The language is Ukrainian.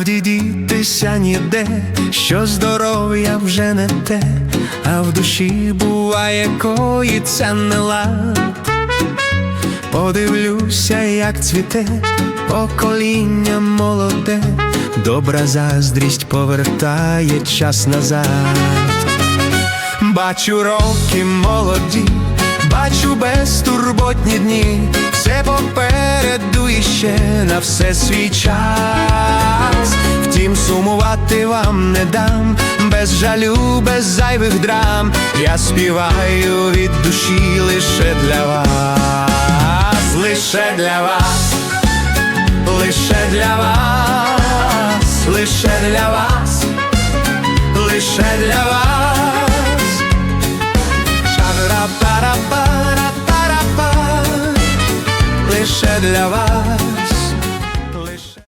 Правді дітися ніде, що здоров'я вже не те, а в душі буває коїться нелад. Подивлюся, як цвіте покоління молоде, добра заздрість повертає час назад. Бачу роки молоді, бачу безтурботні дні, все попереду іще на все свій час сумувати вам не дам, без жалю, без зайвих драм. Я співаю від душі лише для вас, лише для вас, лише для вас, лише для вас, лише для вас. Шара пара пара пара лише для вас.